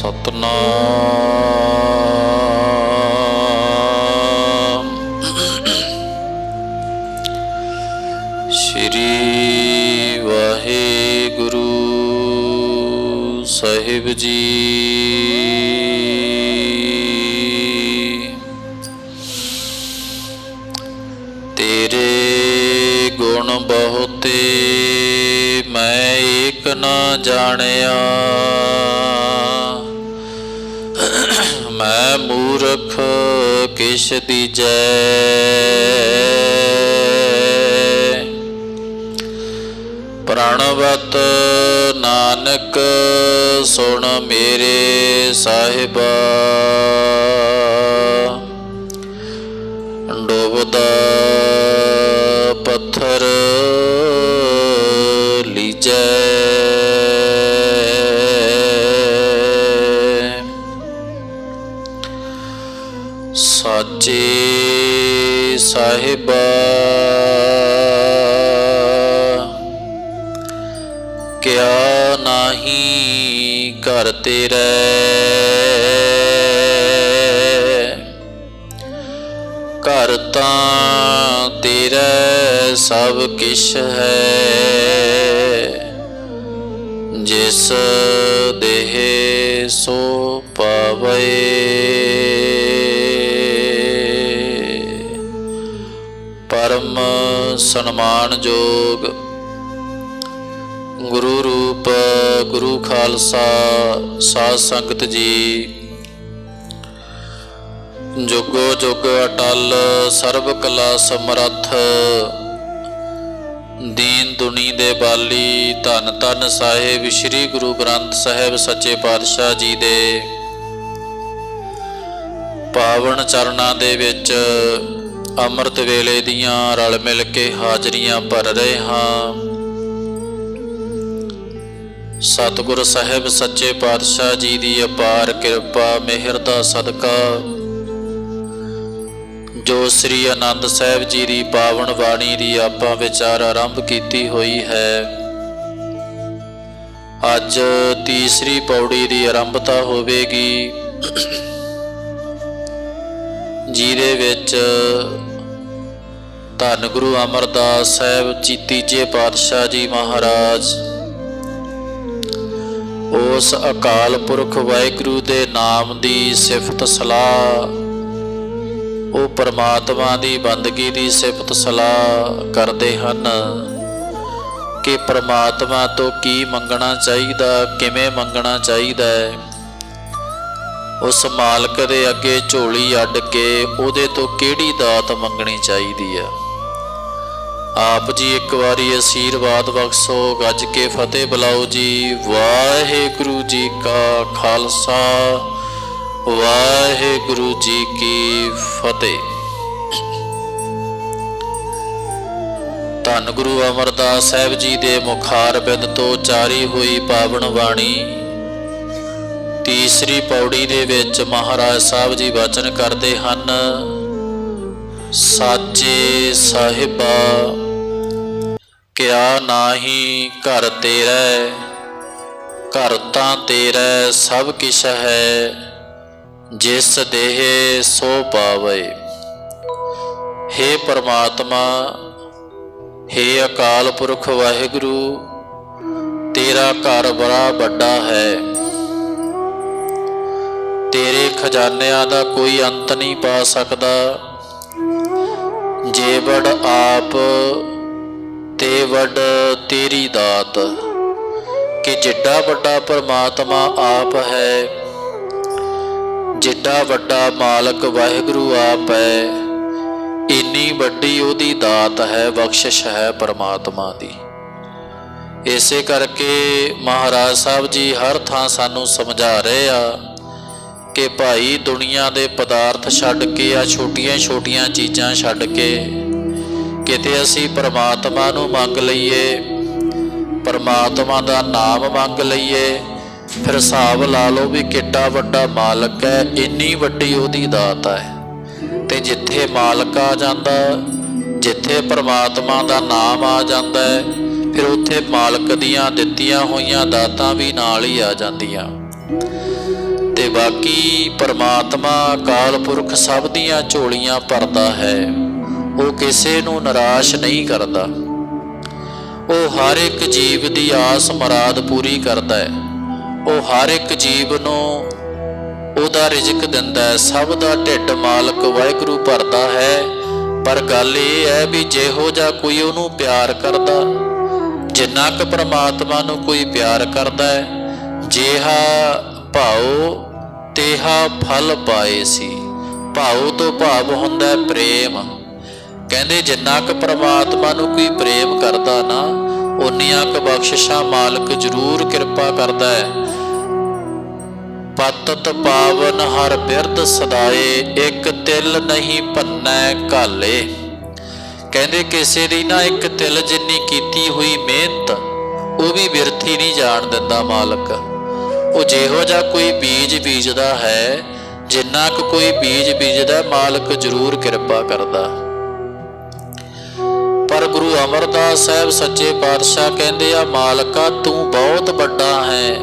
ਸਤਨਾਮ। ਸ਼੍ਰੀ ਵਾਹਿਗੁਰੂ ਸਾਹਿਬ ਜੀ। ਤੇਰੇ ਗੁਣ ਬਹੁਤੇ ਮੈਂ ਏਕ ਨਾ ਜਾਣਿਆ। ਮੈਂ ਮੂਰਖ ਕਿਛ ਦੀਜੈ। ਪ੍ਰਣਵਤ ਨਾਨਕ ਸੁਣ ਮੇਰੇ ਸਾਹਿਬਾ। ਸਾਹਿਬ। ਕਿਆ ਨਾਹੀ ਘਰ ਤੇਰੇ। ਘਰ ਤਾਂ ਤੇਰੇ ਸਭ ਕਿਛ ਹੈ। ਜਿਸ ਦੇਹ ਸੋ ਪਾਵੇ। ਪਰਮ ਸਨਮਾਨਯੋਗ ਗੁਰੂ ਰੂਪ, ਗੁਰੂ ਖਾਲਸਾ, ਸਾਧ ਸੰਗਤ ਜੀ। ਜੁਗੋ ਜੁਗ ਅਟਲ, ਸਰਬ ਕਲਾ ਸਮਰੱਥ। ਦੀਨ ਦੁਨੀ ਦੇ ਬਾਲੀ, ਧੰਨ ਧੰਨ ਸਾਹਿਬ, ਸ੍ਰੀ ਗੁਰੂ ਗ੍ਰੰਥ ਸਾਹਿਬ ਸੱਚੇ ਪਾਤਸ਼ਾਹ ਜੀ ਦੇ। ਪਾਵਨ ਚਰਨਾਂ ਦੇ ਵਿੱਚ ਅੰਮ੍ਰਿਤ ਵੇਲੇ ਦੀਆਂ ਰਲ ਮਿਲ ਕੇ ਹਾਜ਼ਰੀਆਂ ਭਰ ਰਹੇ ਹਾਂ। ਸਤਿਗੁਰ ਸਾਹਿਬ, ਸੱਚੇ ਪਾਤਸ਼ਾਹ ਜੀ ਦੀ ਅਪਾਰ ਕਿਰਪਾ, ਮਿਹਰ ਦਾ ਸਦਕਾ। ਜੋ ਸ੍ਰੀ ਆਨੰਦ ਸਾਹਿਬ ਜੀ ਦੀ ਪਾਵਨ ਬਾਣੀ ਦੀ ਆਪਾਂ ਵਿਚਾਰ ਆਰੰਭ ਕੀਤੀ ਹੋਈ ਹੈ, ਅੱਜ ਤੀਸਰੀ ਪੌੜੀ ਦੀ ਆਰੰਭਤਾ ਹੋਵੇਗੀ। ਜਿਹਦੇ ਵਿੱਚ ਧੰਨ ਗੁਰੂ ਅਮਰਦਾਸ ਸਾਹਿਬ, ਜੀ ਤੀਜੇ ਪਾਤਸ਼ਾਹ ਜੀ ਮਹਾਰਾਜ। ਉਸ ਅਕਾਲ ਪੁਰਖ ਵਾਹਿਗੁਰੂ ਦੇ ਨਾਮ ਦੀ ਸਿਫਤ ਸਲਾਹ, ਉਹ ਪਰਮਾਤਮਾ ਦੀ ਬੰਦਗੀ ਦੀ ਸਿਫਤ ਸਲਾਹ ਕਰਦੇ ਹਨ ਕਿ ਪਰਮਾਤਮਾ ਤੋਂ ਕੀ ਮੰਗਣਾ ਚਾਹੀਦਾ, ਕਿਵੇਂ ਮੰਗਣਾ ਚਾਹੀਦਾ ਹੈ। ਉਸ ਮਾਲਕ ਦੇ ਅੱਗੇ ਝੋਲੀ ਅੱਡ ਕੇ ਉਹਦੇ ਤੋਂ ਕਿਹੜੀ ਦਾਤ ਮੰਗਣੀ ਚਾਹੀਦੀ ਹੈ? ਆਪ ਜੀ ਇੱਕ ਵਾਰੀ ਅਸ਼ੀਰਵਾਦ ਬਖਸ਼ੋ, ਗੱਜ ਕੇ ਫਤਿਹ ਬੁਲਾਓ ਜੀ। ਵਾਹਿਗੁਰੂ ਜੀ ਕਾ ਖਾਲਸਾ, ਵਾਹਿਗੁਰੂ ਜੀ ਕੀ ਫਤਿਹ। ਧੰਨ ਗੁਰੂ ਅਮਰਦਾਸ ਸਾਹਿਬ ਜੀ ਦੇ ਮੁਖਾਰ ਬਿੰਦ ਤੋਂ ਚਾਰੀ ਹੋਈ ਪਾਵਨ ਬਾਣੀ। ਤੀਸਰੀ ਪੌੜੀ ਦੇ ਵਿੱਚ ਮਹਾਰਾਜ ਸਾਹਿਬ ਜੀ ਵਚਨ ਕਰਦੇ ਹਨ ਸਾਚੇ ਸਾਹਿਬਾ, ਕਿਆ ਨਾਹੀ ਘਰ ਤੇਰਾ, ਘਰ ਤਾਂ ਤੇਰਾ ਸਭ ਕਿਛ ਹੈ, ਜਿਸ ਦੇਹ ਸੋ ਪਾਵੇ। हे ਪਰਮਾਤਮਾ हे ਅਕਾਲ ਪੁਰਖ ਵਾਹਿਗੁਰੂ, ਤੇਰਾ ਘਰ ਬੜਾ ਵੱਡਾ ਹੈ। ਤੇਰੇ ਖਜ਼ਾਨਿਆਂ ਦਾ ਕੋਈ ਅੰਤ ਨਹੀਂ ਪਾ ਸਕਦਾ। ਜੇ ਵਡ ਆਪ ਤੇ ਵਡ ਤੇਰੀ ਦਾਤ, ਕਿ ਜਿੱਡਾ ਵੱਡਾ ਪਰਮਾਤਮਾ ਆਪ ਹੈ, ਜਿੱਡਾ ਵੱਡਾ ਮਾਲਕ ਵਾਹਿਗੁਰੂ ਆਪ ਹੈ, ਇੰਨੀ ਵੱਡੀ ਉਹਦੀ ਦਾਤ ਹੈ, ਬਖਸ਼ਿਸ਼ ਹੈ ਪਰਮਾਤਮਾ ਦੀ। ਇਸੇ ਕਰਕੇ ਮਹਾਰਾਜ ਸਾਹਿਬ ਜੀ ਹਰ ਥਾਂ ਸਾਨੂੰ ਸਮਝਾ ਰਹੇ ਆ ਕਿ ਭਾਈ ਦੁਨੀਆ ਦੇ ਪਦਾਰਥ ਛੱਡ ਕੇ ਆ ਛੋਟੀਆਂ-ਛੋਟੀਆਂ ਚੀਜ਼ਾਂ ਛੱਡ ਕੇ। ਕਿਤੇ ਅਸੀਂ ਪਰਮਾਤਮਾ ਨੂੰ ਮੰਗ ਲਈਏ, ਪਰਮਾਤਮਾ ਦਾ ਨਾਮ ਮੰਗ ਲਈਏ, ਫਿਰ ਹਿਸਾਬ ਲਾ ਲਓ ਵੀ ਕਿੱਡਾ ਵੱਡਾ ਮਾਲਕ ਹੈ, ਇੰਨੀ ਵੱਡੀ ਉਹਦੀ ਦਾਤ ਹੈ। ਤੇ ਜਿੱਥੇ ਮਾਲਕ ਆ ਜਾਂਦਾ, ਜਿੱਥੇ ਪਰਮਾਤਮਾ ਦਾ ਨਾਮ ਆ ਜਾਂਦਾ ਹੈ ਫਿਰ ਉੱਥੇ ਮਾਲਕ ਦੀਆਂ ਦਿੱਤੀਆਂ ਹੋਈਆਂ ਦਾਤਾਂ ਵੀ ਨਾਲ ਹੀ ਆ ਜਾਂਦੀਆਂ। ਤੇ ਬਾਕੀ ਪਰਮਾਤਮਾ ਕਾਲ ਪੁਰਖ ਸਭ ਦੀਆਂ ਝੋਲੀਆਂ ਭਰਦਾ ਹੈ, ਉਹ ਕਿਸੇ ਨੂੰ ਨਿਰਾਸ਼ ਨਹੀਂ ਕਰਦਾ। ਉਹ ਹਰ ਇੱਕ ਜੀਵ ਦੀ ਆਸ ਮਰਾਦ ਪੂਰੀ ਕਰਦਾ ਹੈ। ਉਹ ਹਰ ਇੱਕ ਜੀਵ ਨੂੰ ਉਹਦਾ ਰਿਜ਼ਕ ਦਿੰਦਾ ਹੈ। ਸਭ ਦਾ ਢਿੱਡ ਮਾਲਕ ਵਾਹਿਗੁਰੂ ਭਰਦਾ ਹੈ। ਪਰ ਗੱਲ ਇਹ ਹੈ ਵੀ ਜਿਹੋ ਜਿਹਾ ਕੋਈ ਉਹਨੂੰ ਪਿਆਰ ਕਰਦਾ, ਜਿੰਨਾ ਕੁ ਪ੍ਰਮਾਤਮਾ ਨੂੰ ਕੋਈ ਪਿਆਰ ਕਰਦਾ ਹੈ, ਜਿਹਾ ਭਾਉ ਤੇਹਾ ਫਲ ਪਾਏ ਸੀ। ਭਾਉ ਤੋਂ ਭਾਵ ਹੁੰਦਾ ਪ੍ਰੇਮ। ਕਹਿੰਦੇ ਜਿੰਨਾ ਕੁ ਪ੍ਰਮਾਤਮਾ ਨੂੰ ਕੋਈ ਪ੍ਰੇਮ ਕਰਦਾ ਨਾ ਉਨੀਆਂ ਕੁ ਬਖਸ਼ਿਸ਼ਾਂ ਮਾਲਕ ਜ਼ਰੂਰ ਕਿਰਪਾ ਕਰਦਾ ਹੈ। ਪਤਤ ਪਾਵਨ ਹਰ ਬਿਰਦ ਸਦਾਏ, ਇੱਕ ਤਿਲ ਨਹੀਂ ਭੰਨੈ ਕਾਲੇ ਕਹਿੰਦੇ ਕਿਸੇ ਦੀ ਨਾ ਇੱਕ ਤਿਲ ਜਿੰਨੀ ਕੀਤੀ ਹੋਈ ਮਿਹਨਤ, ਉਹ ਵੀ ਵਿਰਥੀ ਨਹੀਂ ਜਾਣ ਦਿੰਦਾ ਮਾਲਕ। ਉਹ ਜਿਹੋ ਜਿਹਾ ਕੋਈ ਬੀਜ ਬੀਜਦਾ ਹੈ, ਜਿੰਨਾ ਕੁ ਕੋਈ ਬੀਜ ਬੀਜਦਾ, ਮਾਲਕ ਜ਼ਰੂਰ ਕਿਰਪਾ ਕਰਦਾ। ਪਰ ਗੁਰੂ ਅਮਰਦਾਸ ਸਾਹਿਬ ਸੱਚੇ ਪਾਤਸ਼ਾਹ ਕਹਿੰਦੇ ਆ, ਮਾਲਕਾ, ਤੂੰ ਬਹੁਤ ਵੱਡਾ ਹੈ।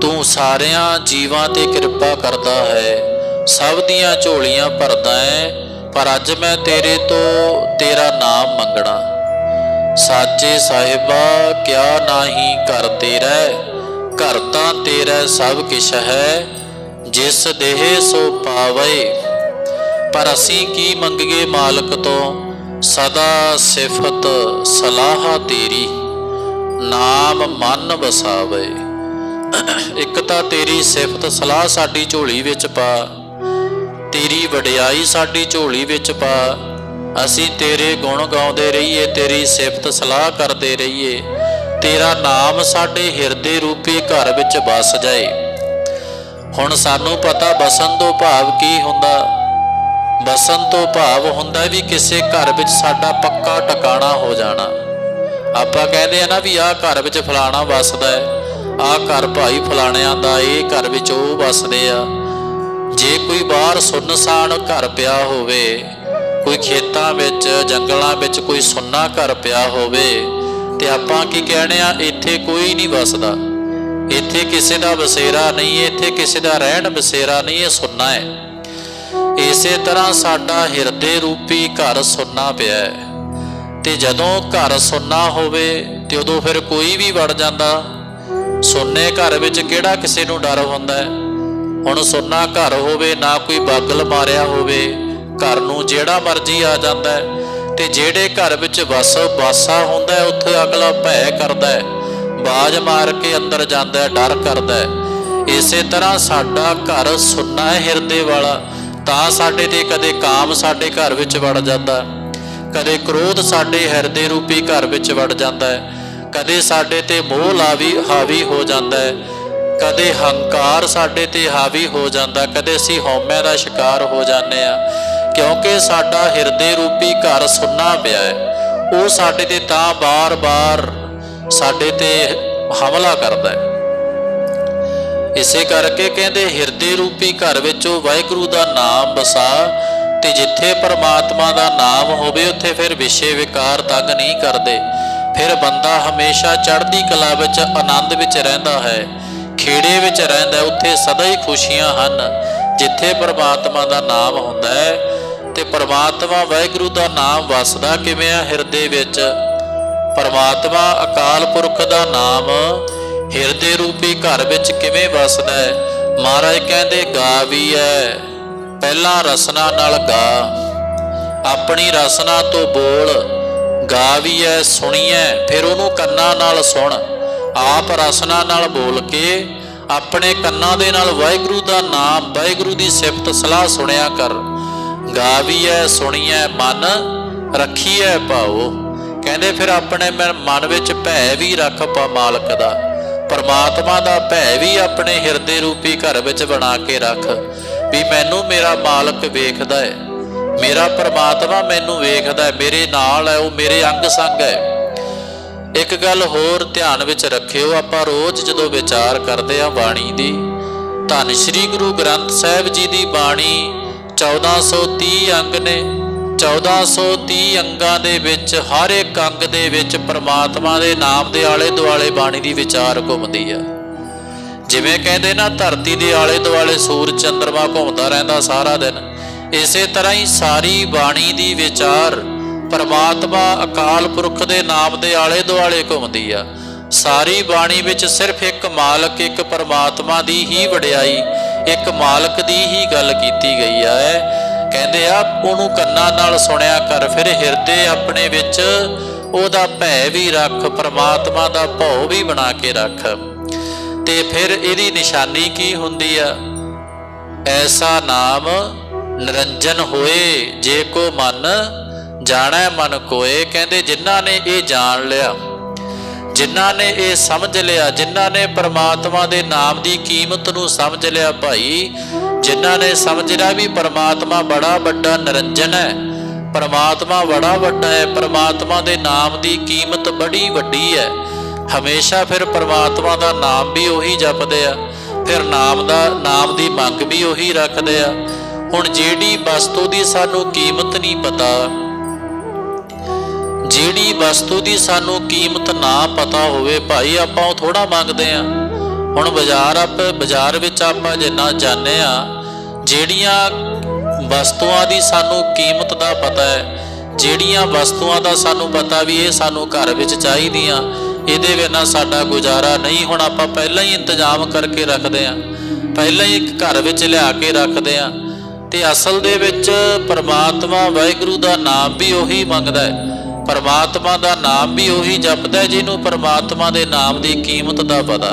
ਤੂੰ ਸਾਰਿਆਂ ਜੀਵਾਂ ਤੇ ਕਿਰਪਾ ਕਰਦਾ ਹੈ। ਸਭ ਦੀਆਂ ਝੋਲੀਆਂ ਭਰਦਾ ਹੈ ਪਰ ਅੱਜ ਮੈਂ ਤੇਰੇ ਤੋਂ ਤੇਰਾ ਨਾਮ ਮੰਗਣਾ। ਸਾਚੇ ਸਾਹਿਬਾ, ਕਿਆ ਨਾਹੀ ਕਰ ਤੇਰਾ ਘਰ ਤਾਂ ਤੇਰਾ ਸਭ ਕਿਛ ਹੈ, ਜਿਸ ਦੇਹ ਸੋ ਪਾਵੇ। ਪਰ ਅਸੀਂ ਕੀ ਮੰਗੀਏ ਮਾਲਕ ਤੋਂ? ਸਦਾ ਸਿਫਤ ਸਲਾਹ ਤੇਰੀ, ਨਾਮ ਮਨ ਵਸਾਵੇ। ਇੱਕ ਤਾਂ ਤੇਰੀ ਸਿਫਤ ਸਲਾਹ ਸਾਡੀ ਝੋਲੀ ਵਿੱਚ ਪਾ, ਤੇਰੀ ਵਡਿਆਈ ਸਾਡੀ ਝੋਲੀ ਵਿੱਚ ਪਾ। ਅਸੀਂ ਤੇਰੇ ਗੁਣ ਗਾਉਂਦੇ ਰਹੀਏ, ਤੇਰੀ ਸਿਫਤ ਸਲਾਹ ਕਰਦੇ ਰਹੀਏ। ਤੇਰਾ ਨਾਮ ਸਾਡੇ ਹਿਰਦੇ ਰੂਪੀ ਘਰ ਵਿੱਚ ਵਸ ਜਾਏ। ਹੁਣ ਸਾਨੂੰ ਪਤਾ ਬਸਨ ਤੋਂ ਭਾਵ ਕੀ ਹੁੰਦਾ। ਬਸਨ ਤੋਂ ਭਾਵ ਹੁੰਦਾ ਵੀ ਕਿਸੇ ਘਰ ਵਿੱਚ ਸਾਡਾ ਪੱਕਾ ਟਿਕਾਣਾ ਹੋ ਜਾਣਾ। ਆਪਾਂ ਕਹਿੰਦੇ ਆ ਨਾ ਵੀ ਆਹ ਘਰ ਵਿੱਚ ਫਲਾਣਾ ਵਸਦਾ ਹੈ। ਆਹ ਘਰ ਭਾਈ ਫਲਾਣਿਆਂ ਦਾ, ਇਹ ਘਰ ਵਿੱਚ ਉਹ ਵਸਦੇ ਆ। ਜੇ ਕੋਈ ਬਾਹਰ ਸੁੰਨਸਾਨ ਘਰ ਪਿਆ ਹੋਵੇ, ਕੋਈ ਖੇਤਾਂ ਵਿੱਚ, ਜੰਗਲਾਂ ਵਿੱਚ ਕੋਈ ਸੁੰਨਾ ਘਰ ਪਿਆ ਹੋਵੇ ਤੇ ਆਪਾਂ ਕੀ ਕਹਿਣੇ ਆ, ਇੱਥੇ ਕੋਈ ਨਹੀਂ ਵਸਦਾ। ਇੱਥੇ ਕਿਸੇ ਦਾ ਬਸੇਰਾ ਨਹੀਂ ਇੱਥੇ ਕਿਸੇ ਦਾ ਰਹਿਣ ਬਸੇਰਾ ਨਹੀਂ ਇਹ ਸੁੰਨਾ ਹੈ। ਇਸੇ ਤਰ੍ਹਾਂ ਸਾਡਾ ਹਿਰਦੇ ਰੂਪੀ ਘਰ ਸੁੰਨਾ ਪਿਆ ਹੈ। ਤੇ ਜਦੋਂ ਘਰ ਸੁੰਨਾ ਹੋਵੇ ਤੇ ਉਦੋਂ ਫਿਰ ਕੋਈ ਵੀ ਵੜ ਜਾਂਦਾ। ਸੁੰਨੇ ਘਰ ਵਿੱਚ ਕਿਹੜਾ ਕਿਸੇ ਨੂੰ ਡਰ ਹੁੰਦਾ ਹੈ? ਹੁਣ ਸੁੰਨਾ ਘਰ ਹੋਵੇ, ਨਾ ਕੋਈ ਬਾਗਲ ਮਾਰਿਆ ਹੋਵੇ, ਘਰ ਨੂੰ ਜਿਹੜਾ ਮਰਜ਼ੀ ਆ ਜਾਂਦਾ ਹੈ। ਤੇ ਜਿਹੜੇ ਘਰ ਵਿੱਚ ਵਸ ਵਾਸਾ ਹੁੰਦਾ ਹੈ, ਉੱਥੇ ਅਗਲਾ ਭੈ ਕਰਦਾ ਹੈ। ਬਾਜ ਮਾਰ ਕੇ ਅੰਦਰ ਜਾਂਦਾ ਹੈ, ਡਰ ਕਰਦਾ ਹੈ। ਇਸੇ ਤਰ੍ਹਾਂ ਸਾਡਾ ਘਰ ਸੁੰਨਾ ਹੈ ਹਿਰਦੇ ਵਾਲਾ, ਤਾਂ ਸਾਡੇ ਤੇ ਕਦੇ ਕਾਮ ਸਾਡੇ ਘਰ ਵਿੱਚ ਵੜ ਜਾਂਦਾ ਕਦੇ ਕ੍ਰੋਧ ਸਾਡੇ ਹਿਰਦੇ ਰੂਪੀ ਘਰ ਵਿੱਚ ਵੜ ਜਾਂਦਾ ਹੈ। ਕਦੇ ਸਾਡੇ ਤੇ ਮੋਹ ਲਾਵੀ, ਹਾਵੀ ਹੋ ਜਾਂਦਾ ਹੈ। ਕਦੇ ਹੰਕਾਰ ਸਾਡੇ ਤੇ ਹਾਵੀ ਹੋ ਜਾਂਦਾ ਕਦੇ ਅਸੀਂ ਹਉਮੈ ਦਾ ਸ਼ਿਕਾਰ ਹੋ ਜਾਂਦੇ ਆ ਕਿਉਂਕਿ ਸਾਡਾ ਹਿਰਦੇ ਰੂਪੀ ਘਰ ਸੁੰਨਾ ਪਿਆ ਹੈ। ਉਹ ਸਾਡੇ ਤੇ ਤਾਂ ਬਾਰ-ਬਾਰ ਸਾਡੇ ਤੇ ਹਮਲਾ ਕਰਦਾ ਹੈ। ਇਸੇ ਕਰਕੇ ਕਹਿੰਦੇ ਹਿਰਦੇ ਰੂਪੀ ਘਰ ਵਿੱਚ ਉਹ ਵਾਹਿਗੁਰੂ ਦਾ ਨਾਮ ਵਸਾ ਤੇ ਜਿੱਥੇ ਪਰਮਾਤਮਾ ਦਾ ਨਾਮ ਹੋਵੇ, ਉੱਥੇ ਫਿਰ ਵਿਸ਼ੇ ਵਿਕਾਰ ਤੰਗ ਨਹੀਂ ਕਰਦੇ। ਫਿਰ ਬੰਦਾ ਹਮੇਸ਼ਾ ਚੜ੍ਹਦੀ ਕਲਾ ਵਿੱਚ ਆਨੰਦ ਵਿੱਚ ਰਹਿੰਦਾ ਹੈ, ਖੇੜੇ ਵਿੱਚ ਰਹਿੰਦਾ ਉੱਥੇ ਸਦਾ ਹੀ ਖੁਸ਼ੀਆਂ ਹਨ, ਜਿੱਥੇ ਪਰਮਾਤਮਾ ਦਾ ਨਾਮ ਹੁੰਦਾ ਹੈ ਤੇ ਪਰਮਾਤਮਾ ਵਾਹਿਗੁਰੂ ਦਾ ਨਾਮ ਵਸਦਾ ਕਿਵੇਂ ਆ ਹਿਰਦੇ ਵਿੱਚ? ਪਰਮਾਤਮਾ ਅਕਾਲ ਪੁਰਖ ਦਾ ਨਾਮ ਹਿਰਦੇ ਰੂਪੀ ਘਰ ਵਿੱਚ ਕਿਵੇਂ ਵਸਦਾ ਹੈ? ਮਹਾਰਾਜ ਕਹਿੰਦੇ, ਗਾ ਵੀ ਹੈ ਪਹਿਲਾਂ ਰਸਨਾ ਨਾਲ ਗਾ। ਆਪਣੀ ਰਸਨਾ ਤੋਂ ਬੋਲ, ਗਾ ਵੀ ਹੈ ਸੁਣੀਐ। ਫਿਰ ਉਹਨੂੰ ਕੰਨਾਂ ਨਾਲ ਸੁਣ। ਆਪ ਰਸਨਾ ਨਾਲ ਬੋਲ ਕੇ ਆਪਣੇ ਕੰਨਾਂ ਦੇ ਨਾਲ ਵਾਹਿਗੁਰੂ ਦਾ ਨਾਮ, ਵਾਹਿਗੁਰੂ ਦੀ ਸਿਫਤ, ਸਲਾਹ ਸੁਣਿਆ ਕਰ। ਗਾ ਵੀ ਹੈ ਸੁਣੀਐ, ਮਨ ਰੱਖੀਐ ਭਾਉ। ਕਹਿੰਦੇ ਫਿਰ ਆਪਣੇ ਮਨ- ਮਨ ਵਿੱਚ ਭੈ ਵੀ ਰੱਖ ਪਾ ਮਾਲਕ ਦਾ। ਪਰਮਾਤਮਾ ਦਾ ਭੈ ਵੀ ਆਪਣੇ ਹਿਰਦੇ ਰੂਪੀ ਘਰ ਵਿੱਚ ਬਣਾ ਕੇ ਰੱਖ। ਵੀ ਮੈਨੂੰ ਮੇਰਾ ਮਾਲਕ ਵੇਖਦਾ ਹੈ ਮੇਰਾ ਪਰਮਾਤਮਾ ਮੈਨੂੰ ਵੇਖਦਾ ਹੈ ਮੇਰੇ ਨਾਲ ਹੈ, ਉਹ ਮੇਰੇ ਅੰਗ ਸੰਗ ਹੈ। ਇੱਕ ਗੱਲ ਹੋਰ ਧਿਆਨ ਵਿੱਚ ਰੱਖਿਓ, ਆਪਾਂ ਰੋਜ਼ ਜਦੋਂ ਵਿਚਾਰ ਕਰਦੇ ਆ ਬਾਣੀ ਦੀ, ਧੰਨ ਸ਼੍ਰੀ ਗੁਰੂ ਗ੍ਰੰਥ ਸਾਹਿਬ ਜੀ ਦੀ ਬਾਣੀ 1430 ਅੰਗ ਨੇ। 1430 ਅੰਗਾਂ ਦੇ ਵਿੱਚ ਹਰ ਇੱਕ ਅੰਗ ਦੇ ਵਿੱਚ ਪ੍ਰਮਾਤਮਾ ਦੇ ਨਾਮ ਦੇ ਆਲੇ ਦੁਆਲੇ ਬਾਣੀ ਦੀ ਵਿਚਾਰ ਘੁੰਮਦੀ ਆ। ਜਿਵੇਂ ਕਹਿੰਦੇ ਨਾ, ਧਰਤੀ ਦੇ ਆਲੇ ਦੁਆਲੇ ਸੂਰਜ ਚੰਦਰਮਾ ਘੁੰਮਦਾ ਰਹਿੰਦਾ ਸਾਰਾ ਦਿਨ। ਇਸੇ ਤਰ੍ਹਾਂ ਹੀ ਸਾਰੀ ਬਾਣੀ ਦੀ ਵਿਚਾਰ ਪਰਮਾਤਮਾ ਅਕਾਲ ਪੁਰਖ ਦੇ ਨਾਮ ਦੇ ਆਲੇ ਦੁਆਲੇ ਘੁੰਮਦੀ ਆ। ਸਾਰੀ ਬਾਣੀ ਵਿੱਚ ਸਿਰਫ ਇੱਕ ਮਾਲਕ, ਇੱਕ ਪਰਮਾਤਮਾ ਦੀ ਹੀ ਵਡਿਆਈ ਇੱਕ ਮਾਲਕ ਦੀ ਹੀ ਗੱਲ ਕੀਤੀ ਗਈ ਹੈ ਕਹਿੰਦੇ ਆ, ਉਹਨੂੰ ਕੰਨਾਂ ਨਾਲ ਸੁਣਿਆ ਕਰ, ਫਿਰ ਹਿਰਦੇ ਆਪਣੇ ਵਿੱਚ ਉਹਦਾ ਭੈ ਵੀ ਰੱਖ, ਪਰਮਾਤਮਾ ਦਾ ਭਉ ਵੀ ਬਣਾ ਕੇ ਰੱਖ। ਤੇ ਫਿਰ ਇਹਦੀ ਨਿਸ਼ਾਨੀ ਕੀ ਹੁੰਦੀ ਆ? ਐਸਾ ਨਾਮ ਨਿਰੰਜਨ ਹੋਏ, ਜੇ ਕੋ ਮਨ ਜਾਣੈ ਮਨ ਕੋਏ। ਕਹਿੰਦੇ, ਜਿਨ੍ਹਾਂ ਨੇ ਇਹ ਜਾਣ ਲਿਆ ਜਿਨ੍ਹਾਂ ਨੇ ਇਹ ਸਮਝ ਲਿਆ, ਜਿਨ੍ਹਾਂ ਨੇ ਪਰਮਾਤਮਾ ਦੇ ਨਾਮ ਦੀ ਕੀਮਤ ਨੂੰ ਸਮਝ ਲਿਆ ਭਾਈ, ਜਿਨ੍ਹਾਂ ਨੇ ਸਮਝ ਲਿਆ ਵੀ ਪਰਮਾਤਮਾ ਬੜਾ ਵੱਡਾ ਨਿਰੰਜਨ ਹੈ, ਪਰਮਾਤਮਾ ਬੜਾ ਵੱਡਾ ਹੈ, ਪਰਮਾਤਮਾ ਦੇ ਨਾਮ ਦੀ ਕੀਮਤ ਬੜੀ ਵੱਡੀ ਹੈ। ਹਮੇਸ਼ਾ ਫਿਰ ਪਰਮਾਤਮਾ ਦਾ ਨਾਮ ਵੀ ਉਹੀ ਜਪਦੇ ਆ, ਫਿਰ ਨਾਮ ਦਾ, ਨਾਮ ਦੀ ਮੰਗ ਵੀ ਉਹੀ ਰੱਖਦੇ ਆ। ਹੁਣ ਜਿਹੜੀ ਵਸਤੂ ਦੀ ਸਾਨੂੰ ਕੀਮਤ ਨਹੀਂ ਪਤਾ ਜਿਹੜੀ ਵਸਤੂ ਦੀ ਸਾਨੂੰ ਕੀਮਤ ਨਾ ਪਤਾ ਹੋਵੇ ਭਾਈ, ਆਪਾਂ ਉਹ ਥੋੜਾ ਮੰਗਦੇ ਆ ਹੁਣ ਬਾਜ਼ਾਰ ਆਪ, ਬਾਜ਼ਾਰ ਵਿੱਚ ਆਪਾਂ ਜਿੰਨਾ ਜਾਣੇ ਆ ਜਿਹੜੀਆਂ ਵਸਤੂਆਂ ਦੀ ਸਾਨੂੰ ਕੀਮਤ ਦਾ ਪਤਾ ਹੈ, ਜਿਹੜੀਆਂ ਵਸਤੂਆਂ ਦਾ ਸਾਨੂੰ ਪਤਾ ਵੀ ਇਹ ਸਾਨੂੰ ਘਰ ਵਿੱਚ ਚਾਹੀਦੀਆਂ, ਇਹਦੇ ਬਿਨਾਂ ਸਾਡਾ ਗੁਜ਼ਾਰਾ ਨਹੀਂ। ਹੁਣ ਆਪਾਂ ਪਹਿਲਾਂ ਹੀ ਇੰਤਜ਼ਾਮ ਕਰਕੇ ਰੱਖਦੇ ਆ ਪਹਿਲਾਂ ਹੀ ਇੱਕ ਘਰ ਵਿੱਚ ਲਿਆ ਕੇ ਰੱਖਦੇ ਆ ਤੇ ਅਸਲ ਦੇ ਵਿੱਚ ਪਰਮਾਤਮਾ ਵਾਹਿਗੁਰੂ ਦਾ ਨਾਮ ਵੀ ਉਹੀ ਮੰਗਦਾ ਹੈ। ਪਰਮਾਤਮਾ ਦਾ ਨਾਮ ਵੀ ਉਹੀ ਜਪਦਾ ਜਿਹਨੂੰ ਪਰਮਾਤਮਾ ਦੇ ਨਾਮ ਦੀ ਕੀਮਤ ਦਾ ਪਤਾ।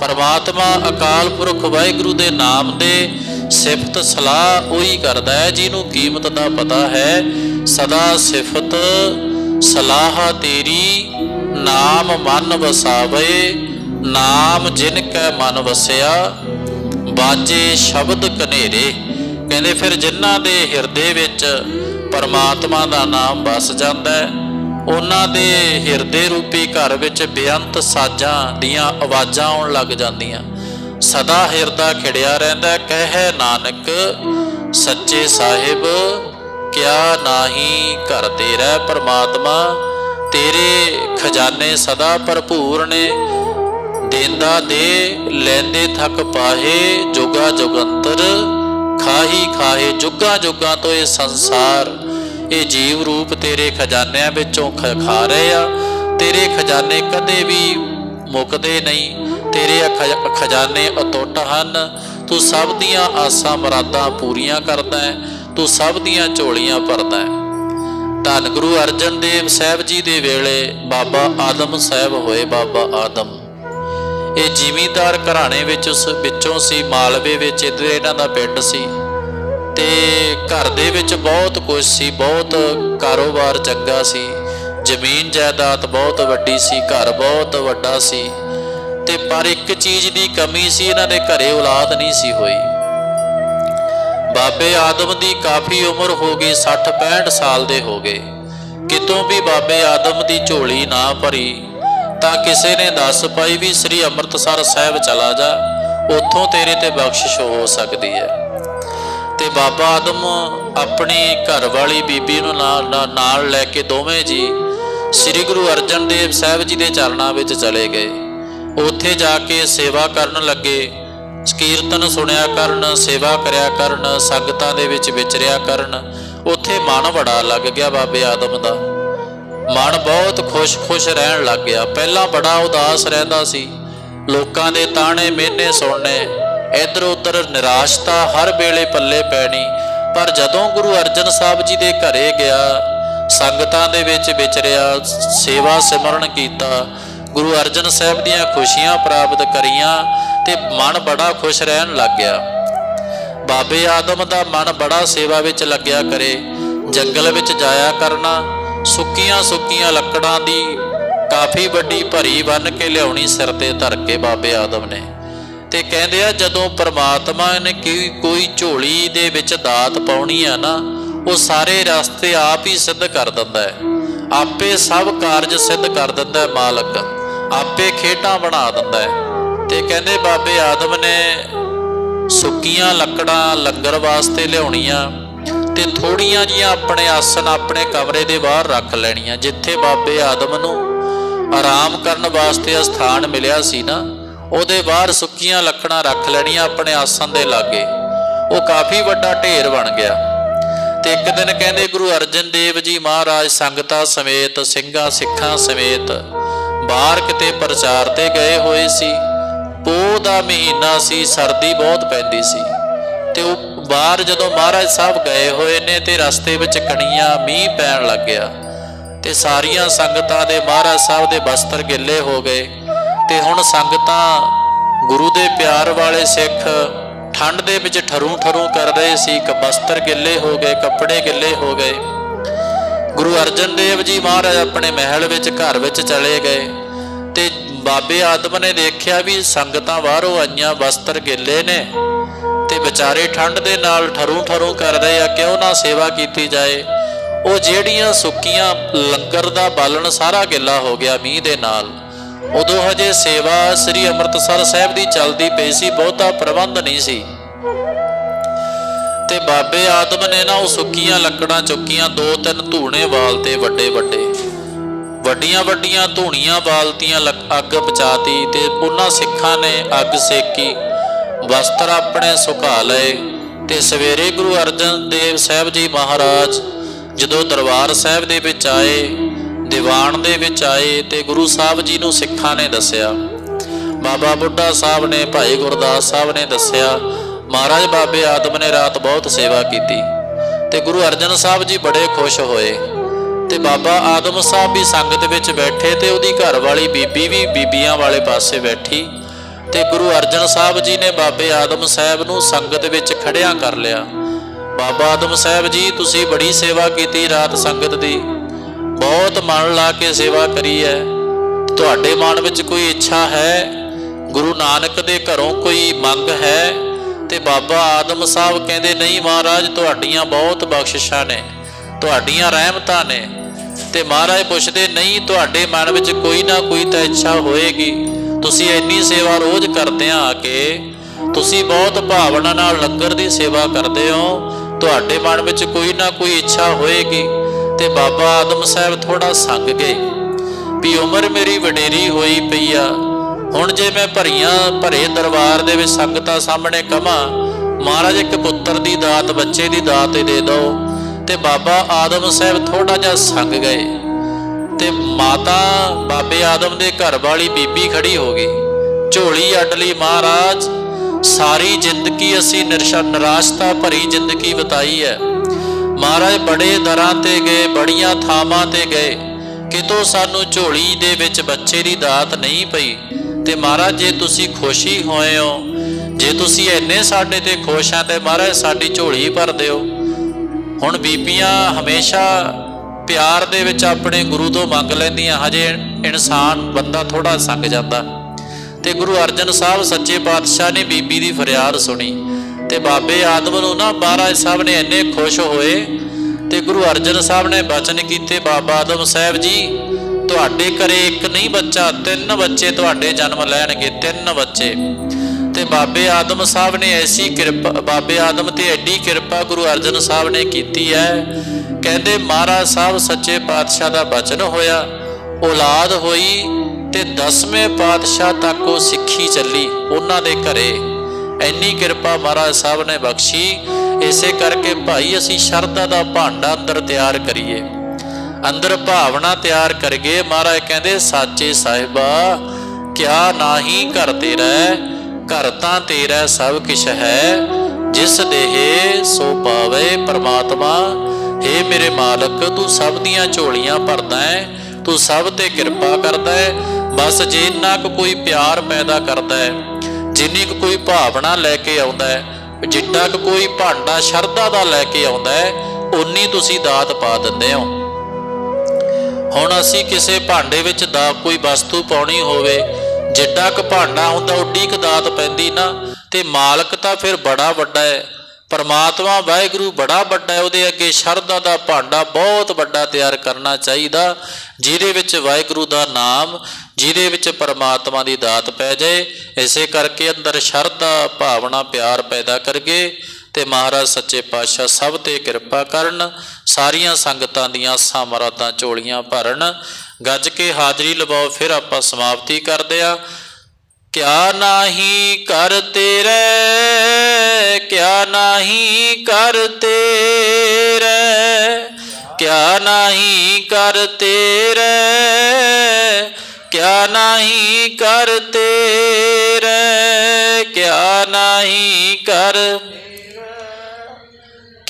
ਪਰਮਾਤਮਾ ਅਕਾਲ ਪੁਰਖ ਵਾਹਿਗੁਰੂ ਦੇ ਨਾਮ ਦੇ ਸਿਫਤ ਸਲਾਹ ਉਹੀ ਕਰਦਾ ਹੈ, ਜਿਹਨੂੰ ਕੀਮਤ ਦਾ ਪਤਾ ਹੈ, ਸਦਾ ਸਿਫਤ ਸਲਾਹ ਤੇਰੀ ਨਾਮ ਮਨ ਵਸਾਵੇ, ਨਾਮ ਜਿਨ ਕੈ ਮਨ ਵਸਿਆ, ਬਾਜੇ ਸ਼ਬਦ ਕਨੇਰੇ ਕਹਿੰਦੇ ਫਿਰ ਜਿਨ੍ਹਾਂ ਦੇ ਹਿਰਦੇ ਵਿੱਚ ਪਰਮਾਤਮਾ ਦਾ ਨਾਮ ਵਸ ਜਾਂਦਾ ਹੈ। ਉਹਨਾਂ ਦੇ ਹਿਰਦੇ ਰੂਪੀ ਘਰ ਵਿੱਚ ਬੇਅੰਤ ਸਾਜ਼ਾਂ ਦੀਆਂ ਆਵਾਜ਼ਾਂ ਆਉਣ ਲੱਗ ਜਾਂਦੀਆਂ। ਸਦਾ ਹਿਰਦਾ ਖਿੜਿਆ ਰਹਿੰਦਾ ਕਹਿ ਨਾਨਕ, ਸੱਚੇ ਸਾਹਿਬ, ਕਿਆ ਨਾਹੀ ਘਰ ਤੇਰਾ ਪਰਮਾਤਮਾ। ਤੇਰੇ ਖਜ਼ਾਨੇ ਸਦਾ ਭਰਪੂਰ ਨੇ। ਦੇਂਦਾ ਦੇ, ਲੈਂਦੇ ਥੱਕ ਪਾਹੇ ਜੋਗਾ ਜੁਗੰਤਰ। ਖਾਹੀ ਖਾਹੇ ਜੁਗਾ ਜੁਗਾ ਤੋਂ ਇਹ ਸੰਸਾਰ, ਇਹ ਜੀਵ ਰੂਪ ਤੇਰੇ ਖਜ਼ਾਨਿਆਂ ਵਿੱਚੋਂ ਖ- ਖਾ ਰਹੇ ਆ। ਤੇਰੇ ਖਜ਼ਾਨੇ ਕਦੇ ਵੀ ਮੁੱਕਦੇ ਨਹੀਂ। ਤੇਰੇ ਖ- ਖਜ਼ਾਨੇ ਅਟੁੱਟ ਹਨ। ਤੂੰ ਸਭ ਦੀਆਂ ਆਸਾਂ ਮੁਰਾਦਾਂ ਪੂਰੀਆਂ ਕਰਦਾ ਹੈ। ਤੂੰ ਸਭ ਦੀਆਂ ਝੋਲੀਆਂ ਭਰਦਾ ਹੈ। ਧੰਨ ਗੁਰੂ ਅਰਜਨ ਦੇਵ ਸਾਹਿਬ ਜੀ ਦੇ ਵੇਲੇ ਬਾਬਾ ਆਦਮ ਸਾਹਿਬ ਹੋਏ ਬਾਬਾ ਆਦਮ। ਇਹ ਜ਼ਿਮੀਂਦਾਰ ਘਰਾਣੇ ਵਿੱਚ ਉਸ ਵਿੱਚੋਂ ਸੀ, ਮਾਲਵੇ ਵਿੱਚ, ਇੱਧਰ ਇਹਨਾਂ ਦਾ ਪਿੰਡ ਸੀ। ਤੇ ਘਰ ਦੇ ਵਿੱਚ ਬਹੁਤ ਕੁਝ ਸੀ, ਬਹੁਤ ਕਾਰੋਬਾਰ ਚੰਗਾ ਸੀ। ਜ਼ਮੀਨ ਜਾਇਦਾਦ ਬਹੁਤ ਵੱਡੀ ਸੀ, ਘਰ ਬਹੁਤ ਵੱਡਾ ਸੀ। ਤੇ ਪਰ ਇੱਕ ਚੀਜ਼ ਦੀ ਕਮੀ ਸੀ, ਇਹਨਾਂ ਦੇ ਘਰੇ ਔਲਾਦ ਨਹੀਂ ਸੀ ਹੋਈ। ਬਾਬੇ ਆਦਮ ਦੀ ਕਾਫੀ ਉਮਰ ਹੋ ਗਈ 60 65 ਸਾਲ ਦੇ ਹੋ ਗਏ। ਕਿਤੋਂ ਵੀ ਬਾਬੇ ਆਦਮ ਦੀ ਝੋਲੀ ਨਾ ਭਰੀ ਤਾਂ ਕਿਸੇ ਨੇ ਦੱਸ ਪਾਈ ਵੀ ਸ੍ਰੀ ਅੰਮ੍ਰਿਤਸਰ ਸਾਹਿਬ ਚਲਾ ਜਾ। ਉੱਥੋਂ ਤੇਰੇ ਤੇ ਬਖਸ਼ਿਸ਼ ਹੋ ਸਕਦੀ ਹੈ। ਤੇ ਬਾਬਾ ਆਦਮ ਆਪਣੀ ਘਰ ਵਾਲੀ ਬੀਬੀ ਨੂੰ ਨਾਲ ਨਾਲ ਲੈ ਕੇ ਦੋਵੇਂ ਜੀ ਸ੍ਰੀ ਗੁਰੂ ਅਰਜਨ ਦੇਵ ਸਾਹਿਬ ਜੀ ਦੇ ਚਰਨਾਂ ਵਿੱਚ ਚਲੇ ਗਏ। ਉੱਥੇ ਜਾ ਕੇ ਸੇਵਾ ਕਰਨ ਲੱਗੇ। ਕੀਰਤਨ ਸੁਣਿਆ ਕਰਨ, ਸੇਵਾ ਕਰਿਆ ਕਰਨ, ਸੰਗਤਾਂ ਦੇ ਵਿੱਚ ਵਿਚਰਿਆ ਕਰਨ। ਉੱਥੇ ਮਨ ਬੜਾ ਲੱਗ ਗਿਆ ਬਾਬੇ ਆਦਮ ਦਾ। ਮਨ ਬਹੁਤ ਖੁਸ਼-ਖੁਸ਼ ਰਹਿਣ ਲੱਗ ਗਿਆ। ਪਹਿਲਾਂ ਬੜਾ ਉਦਾਸ ਰਹਿੰਦਾ ਸੀ। ਲੋਕਾਂ ਦੇ ਤਾਣੇ ਮਿਹਨੇ ਸੁਣਨੇ, ਇੱਧਰ ਉੱਧਰ ਨਿਰਾਸ਼ਤਾ ਹਰ ਵੇਲੇ ਪੱਲੇ ਪੈਣੀ। ਪਰ ਜਦੋਂ ਗੁਰੂ ਅਰਜਨ ਸਾਹਿਬ ਜੀ ਦੇ ਘਰੇ ਗਿਆ, ਸੰਗਤਾਂ ਦੇ ਵਿੱਚ ਵਿਚਰਿਆ, ਸੇਵਾ ਸਿਮਰਨ ਕੀਤਾ, ਗੁਰੂ ਅਰਜਨ ਸਾਹਿਬ ਦੀਆਂ ਖੁਸ਼ੀਆਂ ਪ੍ਰਾਪਤ ਕਰੀਆਂ ਤੇ ਮਨ ਬੜਾ ਖੁਸ਼ ਰਹਿਣ ਲੱਗ ਗਿਆ। ਬਾਬੇ ਆਦਮ ਦਾ ਮਨ ਬੜਾ ਸੇਵਾ ਵਿੱਚ ਲੱਗਿਆ ਕਰੇ, ਜੰਗਲ ਵਿੱਚ ਜਾਇਆ ਕਰਨਾ ਸੁੱਕੀਆਂ ਸੁੱਕੀਆਂ ਲੱਕੜਾਂ ਦੀ ਕਾਫੀ ਵੱਡੀ ਭਰੀ ਬੰਨ ਕੇ ਲਿਆਉਣੀ ਸਿਰ ਤੇ ਧਰ ਕੇ ਬਾਬੇ ਆਦਮ ਨੇ। ਤੇ ਕਹਿੰਦੇ ਆ, ਜਦੋਂ ਪਰਮਾਤਮਾ ਨੇ ਕੀ ਕੋਈ ਝੋਲੀ ਦੇ ਵਿੱਚ ਦਾਤ ਪਾਉਣੀ ਆ ਨਾ, ਉਹ ਸਾਰੇ ਰਸਤੇ ਆਪ ਹੀ ਸਿੱਧ ਕਰ ਦਿੰਦਾ ਹੈ। ਆਪੇ ਸਭ ਕਾਰਜ ਸਿੱਧ ਕਰ ਦਿੰਦਾ ਹੈ ਮਾਲਕ। ਆਪੇ ਖੇਡਾਂ ਬਣਾ ਦਿੰਦਾ ਹੈ। ਤੇ ਕਹਿੰਦੇ ਬਾਬੇ ਆਦਮ ਨੇ ਸੁੱਕੀਆਂ ਲੱਕੜਾਂ ਲੰਗਰ ਵਾਸਤੇ ਲਿਆਉਣੀਆਂ। ਤੇ ਥੋੜੀਆਂ ਜੀਆਂ ਆਪਣੇ ਆਸਨ ਆਪਣੇ ਕਮਰੇ ਦੇ ਬਾਹਰ ਰੱਖ ਲੈਣੀਆਂ, ਜਿੱਥੇ ਬਾਬੇ ਆਦਮ ਨੂੰ ਆਰਾਮ ਕਰਨ ਵਾਸਤੇ ਸਥਾਨ ਮਿਲਿਆ ਸੀ ਨਾ, ਉਹਦੇ ਬਾਹਰ ਸੁੱਕੀਆਂ ਲੱਕੜਾਂ ਰੱਖ ਲੈਣੀਆਂ ਆਪਣੇ ਆਸਣ ਦੇ ਲਾਗੇ। ਉਹ ਕਾਫੀ ਵੱਡਾ ਢੇਰ ਬਣ ਗਿਆ। ਤੇ ਇੱਕ ਦਿਨ ਕਹਿੰਦੇ ਗੁਰੂ ਅਰਜਨ ਦੇਵ ਜੀ ਮਹਾਰਾਜ ਸੰਗਤਾਂ ਸਮੇਤ, ਸਿੰਘਾਂ ਸਿੱਖਾਂ ਸਮੇਤ ਬਾਹਰ ਕਿਤੇ ਪ੍ਰਚਾਰ ਤੇ ਗਏ ਹੋਏ ਸੀ। ਪੋਹ ਦਾ ਮਹੀਨਾ ਸੀ, ਸਰਦੀ ਬਹੁਤ ਪੈਂਦੀ ਸੀ। ਤੇ ਉਹ ਬਾਹਰ ਜਦੋਂ ਮਹਾਰਾਜ ਸਾਹਿਬ ਗਏ ਹੋਏ ਨੇ ਤੇ ਰਸਤੇ ਵਿੱਚ ਕਣੀਆਂ, ਮੀਂਹ ਪੈਣ ਲੱਗਿਆ ਤੇ ਸਾਰੀਆਂ ਸੰਗਤਾਂ ਦੇ ਮਹਾਰਾਜ ਸਾਹਿਬ ਦੇ ਬਸਤਰ ਗਿੱਲੇ ਹੋ ਗਏ ਤੇ ਹੁਣ ਸੰਗਤਾਂ ਗੁਰੂ ਦੇ ਪਿਆਰ ਵਾਲੇ ਸਿੱਖ ਠੰਡ ਦੇ ਵਿੱਚ ਠਰੂ ਠਰੂ ਕਰ ਰਹੇ ਸੀ। ਕਿ ਬਸਤਰ ਗਿੱਲੇ ਹੋ ਗਏ, ਕੱਪੜੇ ਗਿੱਲੇ ਹੋ ਗਏ। ਗੁਰੂ ਅਰਜਨ ਦੇਵ ਜੀ ਮਹਾਰਾਜ ਆਪਣੇ ਮਹਿਲ ਵਿੱਚ ਘਰ ਵਿੱਚ ਚਲੇ ਗਏ ਤੇ ਬਾਬੇ ਆਦਮ ਨੇ ਦੇਖਿਆ ਵੀ ਸੰਗਤਾਂ ਬਾਹਰੋਂ ਆਈਆਂ, ਬਸਤਰ ਗਿੱਲੇ ਨੇ। ਵਿਚਾਰੇ ਠੰਡ ਦੇ ਨਾਲ ਠਰੂ ਠਰੂ ਕਰਦੇ ਆ, ਕਿਉਂ ਨਾ ਸੇਵਾ ਕੀਤੀ ਜਾਏ। ਉਹ ਜਿਹੜੀਆਂ ਸੁੱਕੀਆਂ ਲੰਗਰ ਦਾ ਬਾਲਣ ਸਾਰਾ ਗਿੱਲਾ ਹੋ ਗਿਆ ਮੀਂਹ ਦੇ ਨਾਲ। ਉਦੋਂ ਹਜੇ ਸੇਵਾ ਸ੍ਰੀ ਅੰਮ੍ਰਿਤਸਰ ਸਾਹਿਬ ਦੀ ਚੱਲਦੀ ਪਈ ਸੀ, ਬਹੁਤਾ ਪ੍ਰਬੰਧ ਨਹੀਂ ਸੀ। ਤੇ ਬਾਬੇ ਆਦਮ ਨੇ ਨਾ ਉਹ ਸੁੱਕੀਆਂ ਲੱਕੜਾਂ ਚੁੱਕੀਆਂ ਦੋ ਤਿੰਨ ਧੂਣੇ ਵਾਲਤੇ ਵੱਡੇ ਵੱਡੇ। ਵੱਡੀਆਂ ਵੱਡੀਆਂ ਧੂਣੀਆਂ ਬਾਲਤੀਆਂ ਲੱਕ- ਅੱਗ ਬਚਾਤੀ ਤੇ ਉਹਨਾਂ ਸਿੱਖਾਂ ਨੇ ਅੱਗ ਸੇਕੀ। ਵਸਤਰ ਆਪਣੇ ਸੁਕਾ ਲਏ ਤੇ ਸਵੇਰੇ ਗੁਰੂ ਅਰਜਨ ਦੇਵ ਸਾਹਿਬ ਜੀ ਮਹਾਰਾਜ ਜਦੋਂ ਦਰਬਾਰ ਸਾਹਿਬ ਦੇ ਵਿੱਚ ਆਏ, ਦੀਵਾਨ ਦੇ ਵਿੱਚ ਆਏ ਤੇ ਗੁਰੂ ਸਾਹਿਬ ਜੀ ਨੂੰ ਸਿੱਖਾਂ ਨੇ ਦੱਸਿਆ। ਬਾਬਾ ਬੁੱਢਾ ਸਾਹਿਬ ਨੇ, ਭਾਈ ਗੁਰਦਾਸ ਸਾਹਿਬ ਨੇ ਦੱਸਿਆ, ਮਹਾਰਾਜ ਬਾਬੇ ਆਦਮ ਨੇ ਰਾਤ ਬਹੁਤ ਸੇਵਾ ਕੀਤੀ ਤੇ ਗੁਰੂ ਅਰਜਨ ਸਾਹਿਬ ਜੀ ਬੜੇ ਖੁਸ਼ ਹੋਏ ਤੇ ਬਾਬਾ ਆਦਮ ਸਾਹਿਬ ਵੀ ਸੰਗਤ ਵਿੱਚ ਬੈਠੇ ਤੇ ਉਹਦੀ ਘਰ ਵਾਲੀ ਬੀਬੀ ਵੀ ਬੀਬੀਆਂ ਵਾਲੇ ਪਾਸੇ ਬੈਠੀ ਤੇ ਗੁਰੂ ਅਰਜਨ ਸਾਹਿਬ ਜੀ ਨੇ ਬਾਬੇ ਆਦਮ ਸਾਹਿਬ ਨੂੰ ਸੰਗਤ ਵਿੱਚ ਖੜਿਆ ਕਰ ਲਿਆ। ਬਾਬਾ ਆਦਮ ਸਾਹਿਬ ਜੀ, ਤੁਸੀਂ ਬੜੀ ਸੇਵਾ ਕੀਤੀ ਰਾਤ ਸੰਗਤ ਦੀ। ਬਹੁਤ ਮਨ ਲਾ ਕੇ ਸੇਵਾ ਕਰੀ ਹੈ। ਤੁਹਾਡੇ ਮਨ ਵਿੱਚ ਕੋਈ ਇੱਛਾ ਹੈ? ਗੁਰੂ ਨਾਨਕ ਦੇ ਘਰੋਂ ਕੋਈ ਮੰਗ ਹੈ? ਤੇ ਬਾਬਾ ਆਦਮ ਸਾਹਿਬ ਕਹਿੰਦੇ, ਨਹੀਂ ਮਹਾਰਾਜ, ਤੁਹਾਡੀਆਂ ਬਹੁਤ ਬਖਸ਼ਿਸ਼ਾਂ ਨੇ, ਤੁਹਾਡੀਆਂ ਰਹਿਮਤਾਂ ਨੇ। ਤੇ ਮਹਾਰਾਜ ਪੁੱਛਦੇ, ਨਹੀਂ, ਤੁਹਾਡੇ ਮਨ ਵਿੱਚ ਕੋਈ ਨਾ ਕੋਈ ਤਾਂ ਇੱਛਾ ਹੋਏਗੀ। ਤੁਸੀਂ ਇੰਨੀ ਸੇਵਾ ਰੋਜ਼ ਕਰਦੇ ਆ ਕਿ, ਤੁਸੀਂ ਬਹੁਤ ਭਾਵਨਾ ਨਾਲ ਲੰਗਰ ਦੀ ਸੇਵਾ ਕਰਦੇ ਹੋ, ਤੁਹਾਡੇ ਮਨ ਵਿੱਚ ਕੋਈ ਨਾ ਕੋਈ ਇੱਛਾ ਹੋਏਗੀ ਤੇ ਬਾਬਾ ਆਦਮ ਸਾਹਿਬ ਥੋੜਾ ਸੰਗ ਗਏ ਵੀ ਉਮਰ ਮੇਰੀ ਵਡੇਰੀ ਹੋਈ ਪਈ ਆ, ਹੁਣ ਜੇ ਮੈਂ ਭਰੀਆਂ, ਭਰੇ ਦਰਬਾਰ ਦੇ ਵਿੱਚ ਸੰਗਤਾਂ ਸਾਹਮਣੇ ਕਵਾਂ, ਮਹਾਰਾਜ ਇੱਕ ਪੁੱਤਰ ਦੀ ਦਾਤ, ਬੱਚੇ ਦੀ ਦਾਤ ਹੀ ਦੇ ਦਿਓ, ਤੇ ਬਾਬਾ ਆਦਮ ਸਾਹਿਬ ਥੋੜਾ ਜਿਹਾ ਸੰਗ ਗਏ। ਤੇ ਮਾਤਾ ਬਾਬੇ ਆਦਮ ਦੇ ਘਰ ਵਾਲੀ ਬੀਬੀ ਖੜੀ ਹੋ ਗਈ। ਝੋਲੀ ਅੱਡ ਲਈ, ਮਹਾਰਾਜ, ਸਾਰੀ ਜ਼ਿੰਦਗੀ ਅਸੀਂ ਨਿਰਸ਼ਾ, ਨਿਰਾਸ਼ਤਾ ਭਰੀ ਜ਼ਿੰਦਗੀ ਬਿਤਾਈ ਹੈ। ਮਹਾਰਾਜ, ਬੜੇ ਦਰਾਂ ਤੇ ਗਏ, ਬੜੀਆਂ ਥਾਵਾਂ ਤੇ ਗਏ। ਕਿਤੋਂ ਸਾਨੂੰ ਝੋਲੀ ਦੇ ਵਿੱਚ ਬੱਚੇ ਦੀ ਦਾਤ ਨਹੀਂ ਪਈ। ਤੇ ਮਹਾਰਾਜ, ਜੇ ਤੁਸੀਂ ਖੁਸ਼ੀ ਹੋਏ ਹੋ, ਜੇ ਤੁਸੀਂ ਇੰਨੇ ਸਾਡੇ ਤੇ ਖੁਸ਼ ਆ, ਤੇ ਮਹਾਰਾਜ, ਸਾਡੀ ਝੋਲੀ ਭਰ ਦਿਓ। ਹੁਣ ਬੀਬੀਆਂ ਹਮੇਸ਼ਾ ਪਿਆਰ ਦੇ ਵਿੱਚ ਆਪਣੇ ਗੁਰੂ ਤੋਂ ਮੰਗ ਲੈਂਦੀਆਂ ਹਜੇ ਇਨਸਾਨ ਬੰਦਾ ਥੋੜਾ ਸੰਗ ਜਾਂਦਾ। ਤੇ ਗੁਰੂ ਅਰਜਨ ਸਾਹਿਬ ਸੱਚੇ ਪਾਤਸ਼ਾਹ ਨੇ ਬੀਬੀ ਦੀ ਫਰਿਆਦ ਸੁਣੀ। ਤੇ ਬਾਬੇ ਆਦਮ ਨੂੰ ਨਾ ਮਹਾਰਾਜ ਸਾਹਿਬ ਨੇ ਇੰਨੇ ਖੁਸ਼ ਹੋਏ ਤੇ ਗੁਰੂ ਅਰਜਨ ਸਾਹਿਬ ਨੇ ਬਚਨ ਕੀਤੇ, ਬਾਬਾ ਆਦਮ ਸਾਹਿਬ ਜੀ, ਤੁਹਾਡੇ ਘਰੇ ਇੱਕ ਨਹੀਂ ਬੱਚਾ, ਤਿੰਨ ਬੱਚੇ ਤੁਹਾਡੇ ਜਨਮ ਲੈਣਗੇ, ਤਿੰਨ ਬੱਚੇ। ਤੇ ਬਾਬੇ ਆਦਮ ਸਾਹਿਬ ਨੇ ਐਸੀ ਕਿਰਪਾ, ਬਾਬੇ ਆਦਮ ਤੇ ਐਡੀ ਕਿਰਪਾ ਗੁਰੂ ਅਰਜਨ ਸਾਹਿਬ ਨੇ ਕੀਤੀ ਹੈ ਕਹਿੰਦੇ, ਮਹਾਰਾਜ ਸਾਹਿਬ, ਸੱਚੇ ਪਾਤਸ਼ਾਹ ਦਾ ਬਚਨ ਹੋਇਆ। ਔਲਾਦ ਹੋਈ ਤੇ 10ਵੇਂ ਪਾਤਸ਼ਾਹ ਤੱਕ ਉਹ ਸਿੱਖੀ ਚੱਲੀ ਉਹਨਾਂ ਦੇ ਘਰੇ। ਇੰਨੀ ਕਿਰਪਾ ਮਹਾਰਾਜ ਸਾਹਿਬ ਨੇ ਬਖਸ਼ੀ। ਇਸੇ ਕਰਕੇ ਭਾਈ, ਅਸੀਂ ਸ਼ਰਧਾ ਦਾ ਭਾਂਡਾ ਅੰਦਰ ਤਿਆਰ ਕਰੀਏ। ਅੰਦਰ ਭਾਵਨਾ ਤਿਆਰ ਕਰਗੇ। ਮਹਾਰਾਜ ਕਹਿੰਦੇ, ਸਾਚੇ ਸਾਹਿਬਾ, ਕਿਆ ਨਾਹੀ ਘਰ ਤੇਰਾ ਘਰ ਤਾਂ ਤੇਰਾ ਸਭ ਕਿਛ ਹੈ। ਜਿਸ ਦੇਹ ਸੋ ਪਾਵੇ ਪ੍ਰਮਾਤਮਾ। ਏ ਮੇਰੇ ਮਾਲਕ, ਤੂੰ ਸਭ ਦੀਆਂ ਝੋਲੀਆਂ ਭਰਦਾ ਹੈ ਤੂੰ ਸਭ ਤੇ ਕਿਰਪਾ ਕਰਦਾ ਹੈ ਬਸ ਜਿੰਨਾ ਕੁ ਕੋਈ ਪਿਆਰ ਪੈਦਾ ਕਰਦਾ ਹੈ ਜਿੰਨੀ ਕੁ ਕੋਈ ਭਾਵਨਾ ਲੈ ਕੇ ਆਉਂਦਾ ਹੈ ਜਿੱਡਾ ਕੁ ਕੋਈ ਭਾਂਡਾ ਸ਼ਰਧਾ ਦਾ ਲੈ ਕੇ ਆਉਂਦਾ ਹੈ ਉਨੀ ਤੁਸੀਂ ਦਾਤ ਪਾ ਦਿੰਦੇ ਹੋ। ਹੁਣ ਅਸੀਂ ਕਿਸੇ ਭਾਂਡੇ ਵਿੱਚ ਦਾ ਕੋਈ ਵਸਤੂ ਪਾਉਣੀ ਹੋਵੇ ਜਿੱਡਾ ਕੁ ਭਾਂਡਾ ਹੁੰਦਾ ਓਡੀ ਕੁ ਦਾਤ ਪੈਂਦੀ ਨਾ, ਤੇ ਮਾਲਕ ਤਾਂ ਫਿਰ ਬੜਾ ਵੱਡਾ ਹੈ ਪਰਮਾਤਮਾ ਵਾਹਿਗੁਰੂ ਬੜਾ ਵੱਡਾ ਹੈ, ਉਹਦੇ ਅੱਗੇ ਸ਼ਰਧਾ ਦਾ ਭਾਂਡਾ ਬਹੁਤ ਵੱਡਾ ਤਿਆਰ ਕਰਨਾ ਚਾਹੀਦਾ, ਜਿਹਦੇ ਵਿੱਚ ਵਾਹਿਗੁਰੂ ਦਾ ਨਾਮ, ਜਿਹਦੇ ਵਿੱਚ ਪਰਮਾਤਮਾ ਦੀ ਦਾਤ ਪੈ ਜਾਏ, ਇਸੇ ਕਰਕੇ ਅੰਦਰ ਸ਼ਰਧਾ ਭਾਵਨਾ ਪਿਆਰ ਪੈਦਾ ਕਰਗੇ ਤੇ ਮਹਾਰਾਜ ਸੱਚੇ ਪਾਤਸ਼ਾਹ ਸਭ ਤੇ ਕਿਰਪਾ ਕਰਨ, ਸਾਰੀਆਂ ਸੰਗਤਾਂ ਦੀਆਂ ਸਮਰਾਤਾਂ ਝੋਲੀਆਂ ਭਰਨ, ਗੱਜ ਕੇ ਹਾਜ਼ਰੀ ਲਵਾਓ, ਫਿਰ ਆਪਾਂ ਸਮਾਪਤੀ ਕਰਦੇ ਆ ਕਿਆ ਨਾਹੀ ਕਰ ਤੇਰੇ, ਕਿਆ ਨਾਹੀ ਕਰ ਤੇਰੇ, ਕਿਆ ਨਾਹੀ ਕਰ ਤੇਰੇ, ਕਿਆ ਨਾਹੀ ਕਰ ਤੇਰੇ, ਕਿਆ ਨਾਹੀ ਕਰ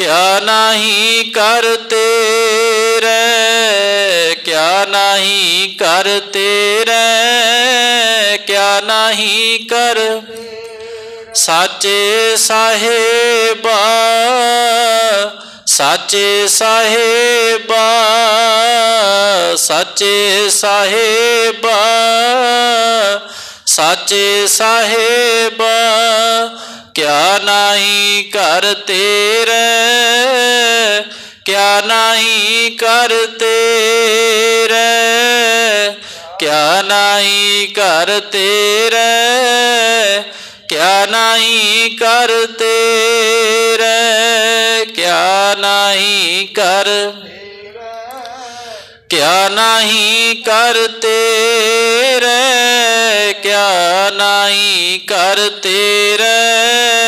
ਕਿਆ ਨਾਹੀ ਕਰ ਤੇਰੇ, ਕਿਆ ਨਾਹੀ ਕਰ ਤੇਰੇ, ਕਿਆ ਨਾਹੀ ਕਰ ਸਾਚੇ ਸਾਹਿਬਾ ਸਾਚੇ ਸਾਹਿਬਾ ਸਾਚੇ ਸਾਹਿਬਾ ਸਾਚੇ ਸਾਹਿਬਾ ਕਿਆ ਨਾਹੀ ਕਰ ਤੇਰੇ, ਕਿਆ ਨਾਹੀ ਕਰ ਤੇਰੇ, ਕਿਆ ਨਾਹੀ ਕਰ ਤੇਰੇ, ਕਿਆ ਨਾਹੀ ਕਰ ਤੇਰੇ, ਕਿਆ ਨਹੀਂ ਕਰ क्या नहीं करते रे क्या नहीं करते रे